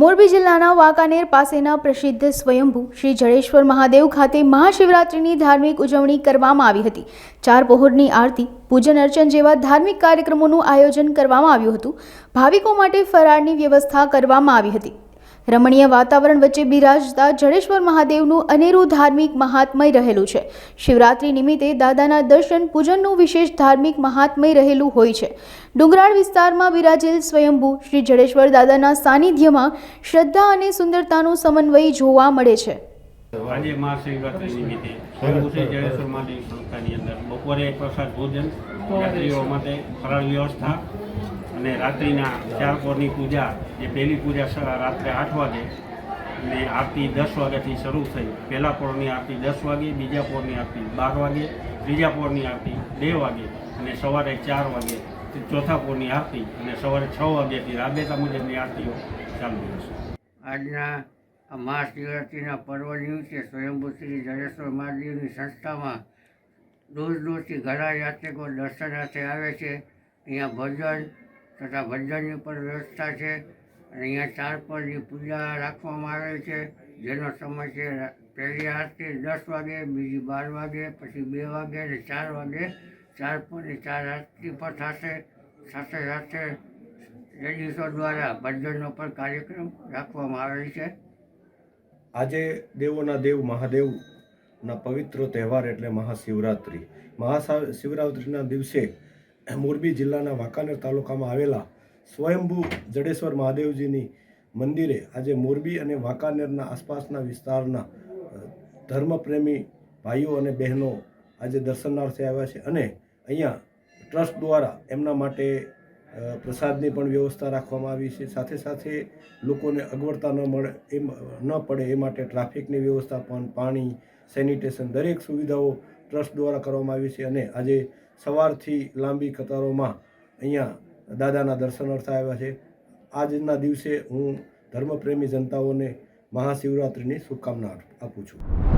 મોરબી જિલ્લાના વાંકાનેર પાસેના પ્રસિદ્ધ સ્વયંભૂ શ્રી જડેશ્વર મહાદેવ ખાતે મહાશિવરાત્રિની ધાર્મિક ઉજવણી કરવામાં આવી હતી. ચાર પહોરની આરતી, પૂજન અર્ચન જેવા ધાર્મિક કાર્યક્રમોનું આયોજન કરવામાં આવ્યું હતું. ભાવિકો માટે ફરાળની વ્યવસ્થા કરવામાં આવી હતી. રમણીય વાતાવરણ વચ્ચે બિરાજતા જડેશ્વર મહાદેવનું અનેરું ધાર્મિક મહાત્મય રહેલું છે. શિવરાત્રિ નિમિત્તે દાદાના દર્શન પૂજનનું વિશેષ ધાર્મિક મહાત્મય રહેલું હોય છે. ડુંગરાળ વિસ્તારમાં બિરાજેલ સ્વયંભૂ શ્રી જડેશ્વર દાદાના સાનિધ્યમાં શ્રદ્ધા અને સુંદરતાનું સમન્વય જોવા મળે છે. આજે મહાશિવરાત્રિ નિમિત્તે સ્વયંભૂ જડેશ્વર મહાદેવ સંસ્થાની અંદર બપોરે પ્રસાદ ભોજન માટે ફરાળ વ્યવસ્થા અને રાત્રિના ચાર પોરની પૂજા, જે પહેલી પૂજા રાત્રે આઠ વાગે અને આરતી દસ વાગ્યાથી શરૂ થઈ. પહેલા પોરની આરતી દસ વાગે, બીજા પોરની આરતી બાર વાગે, ત્રીજા પોરની આરતી બે વાગે, અને સવારે ચાર વાગે ચોથા પોરની આરતી, અને સવારે છ વાગ્યાથી રાબેતા મુજબની આરતીઓ ચાલુ રહેશે. આજના મહાશિવરાત્રિના પર્વ નિમિત્તે સ્વયંભૂ શ્રી જડેશ્વર મહાદેવની સંસ્થામાં દૂર દૂરથી ઘણા યાત્રિકો દર્શનાર્થે આવે છે. અહીંયા ભજન તથા ભજનની પણ વ્યવસ્થા છે. અને અહીંયા ચાર પરની પૂજા રાખવામાં આવે છે. જેનો સમય છે પહેલી આરતી દસ વાગે, બીજી બાર વાગે, પછી બે વાગે અને ચાર વાગે. ચાર પરની ચાર આરતી પણ થશે. સાથે સાથે લેડીઝો દ્વારા ભજનનો પણ કાર્યક્રમ રાખવામાં આવેલ છે. આજે દેવોના દેવ મહાદેવના પવિત્ર તહેવાર એટલે મહાશિવરાત્રિ. મહાશિવરાત્રિના દિવસે મોરબી જિલ્લાના વાંકાનેર તાલુકામાં આવેલા સ્વયંભૂ જડેશ્વર મહાદેવજીની મંદિરે આજે મોરબી અને વાંકાનેરના આસપાસના વિસ્તારના ધર્મપ્રેમી ભાઈઓ અને બહેનો આજે દર્શનાર્થે આવ્યા છે અને અહીંયા ટ્રસ્ટ દ્વારા એમના માટે પ્રસાદની પણ વ્યવસ્થા રાખવામાં આવી છે. સાથે સાથે લોકોને અગવડતા ન મળે એમ, ન પડે એ માટે ટ્રાફિકની વ્યવસ્થા પણ, પાણી, સેનિટેશન દરેક સુવિધાઓ ટ્રસ્ટ દ્વારા કરવામાં આવી છે અને આજે સવારથી લાંબી કતારોમાં અહીંયા દાદાના દર્શનાર્થે આવ્યા છે. આજના દિવસે હું ધર્મપ્રેમી જનતાઓને મહાશિવરાત્રિની શુભકામના આપું છું.